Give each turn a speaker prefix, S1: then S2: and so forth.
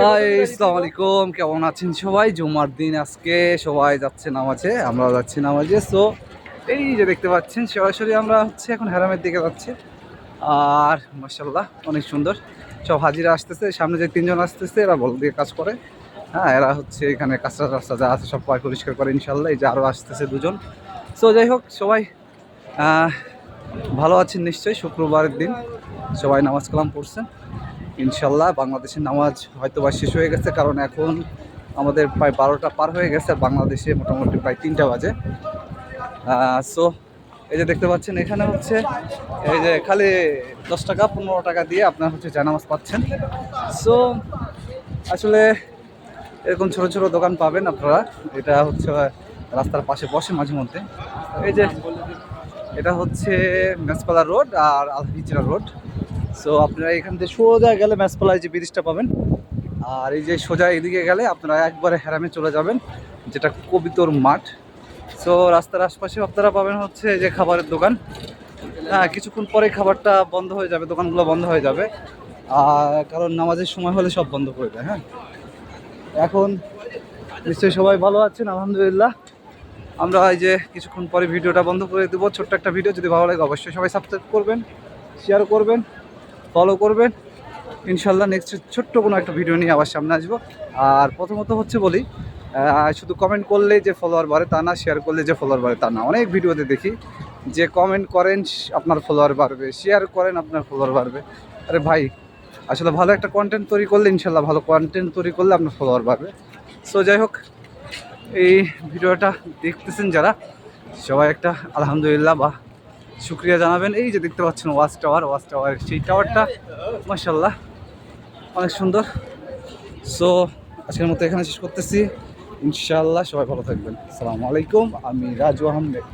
S1: High আসসালামু আলাইকুম। কেমন আছেন সবাই? জুমার দিন আজকে সবাই যাচ্ছে নামাজে আমরাও যাচ্ছি নামাজে। সো এই যে দেখতে পাচ্ছেন সরাসরি আমরা হচ্ছে এখন হেরামের দিকে যাচ্ছি। আর মার্শাল্লাহ অনেক সুন্দর। সব হাজিরা আসতেছে সামনে যে তিনজন আসতেছে এরা বল দিয়ে কাজ করে। হ্যাঁ এরা হচ্ছে এখানে কাঁচা রাস্তা যা আছে সব পয় পরিষ্কার করে ইনশাল্লাহ এই যে আরও আসতেছে দুজন। সো যাই হোক সবাই ভালো আছেন নিশ্চয়ই শুক্রবারের দিন। সবাই নামাজ কালাম পড়ছেন। ইনশাল্লাহ বাংলাদেশের নামাজ হয়তো বা শেষ হয়ে গেছে, কারণ এখন আমাদের প্রায় বারোটা পার হয়ে গেছে, আর বাংলাদেশে মোটামুটি প্রায় তিনটা বাজে। সো এই যে দেখতে পাচ্ছেন, এখানে হচ্ছে, এই যে খালি দশ টাকা, পনেরো টাকা দিয়ে আপনার হচ্ছে জানামাজ পাচ্ছেন। সো আসলে এরকম ছোট ছোট দোকান পাবেন আপনারা, এটা হচ্ছে রাস্তার পাশে বসে মাঝে মধ্যে। এই যে, এটা হচ্ছে মেসপালা রোড আর আলহিজরা রোড। সো আপনারা এখান থেকে সোজা গেলে মেসপালায় যে ব্রিজটা পাবেন, আর এই যে সোজা এদিকে গেলে আপনারা একবারে হেরামে চলে যাবেন, যেটা কবিতর মাঠ। সো রাস্তার আশপাশে আপনারা পাবেন হচ্ছে যে খাবারের দোকান। হ্যাঁ কিছুক্ষণ পরে খাবারটা বন্ধ হয়ে যাবে, দোকানগুলো বন্ধ হয়ে যাবে। আর কারণ নামাজের সময় হলে সব বন্ধ করে দেয় হ্যাঁ। এখন নিশ্চয়ই সবাই ভালো আছেন, আলহামদুলিল্লাহ। আমরা এই যে কিছুক্ষণ পরে ভিডিওটা বন্ধ করে দেবো, ছোট্ট একটা ভিডিও, যদি ভালো লাগে অবশ্যই সবাই সাবস্ক্রাইব করবেন শেয়ার করবেন। ফলো করবেন। ইনশাল্লাহ নেক্সট ছোট্ট কোনো একটা ভিডিও নিয়ে আবার সামনে আসব। আর প্রথমত হচ্ছে বলি শুধু কমেন্ট করলে যে ফলোয়ার বাড়ে তা না শেয়ার করলে যে ফলোয়ার বাড়ে তা না। অনেক ভিডিওতে দেখি যে কমেন্ট করেন, আপনার ফলোয়ার বাড়বে শেয়ার করেন, আপনার ফলোয়ার বাড়বে। আরে ভাই, আসলে ভালো একটা কন্টেন্ট তৈরি করলে ইনশাল্লাহ ভালো কন্টেন্ট তৈরি করলে আপনার ফলোয়ার বাড়বে। সো যাই হোক, এই ভিডিওটা দেখতেছেন যারা, সবাই একটা আলহামদুলিল্লাহ বা শুক্রিয়া জানাবেন। এই যে দেখতে পাচ্ছেন ওয়াচ টাওয়ার ওয়াচ টাওয়ার সেই টাওয়ারটা মাসাল্লাহ অনেক সুন্দর। সো আজকের মতো এখানে শেষ করতেছি। ইনশাল্লাহ সবাই ভালো থাকবেন। আসসালামু আলাইকুম, আমি রাজু আহমেদ।